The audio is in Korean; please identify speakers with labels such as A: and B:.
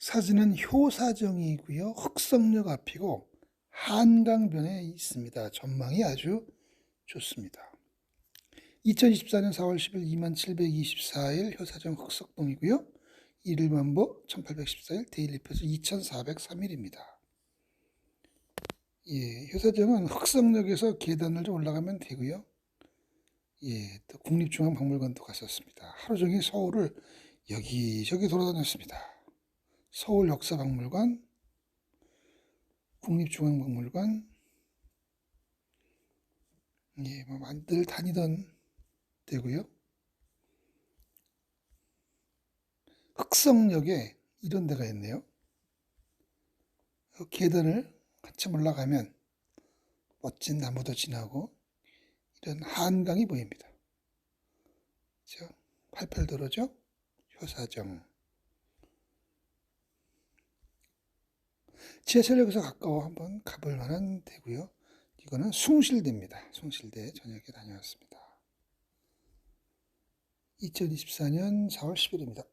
A: 사진은 효사정이고요. 흑성역 앞이고 한강변에 있습니다. 전망이 아주 좋습니다. 2024년 4월 10일 2724일 효사정 흑석동이고요. 일일만보 1814일 데일리표수 2403일입니다. 예, 효사정은 흑성역에서 계단을 좀 올라가면 되고요. 예, 또 국립중앙박물관도 갔었습니다. 하루 종일 서울을 여기저기 돌아다녔습니다. 서울 역사박물관, 국립중앙박물관, 예, 뭐, 늘 다니던 데고요. 흑성역에 이런 데가 있네요. 그 계단을 한참 올라가면 멋진 나무도 지나고 이런 한강이 보입니다. 저 88도로죠? 효사정. 지하철 역에서 가까워 한번 가볼 만한 데고요. 이거는 숭실대입니다. 숭실대 저녁에 다녀왔습니다. 2024년 4월 10일입니다.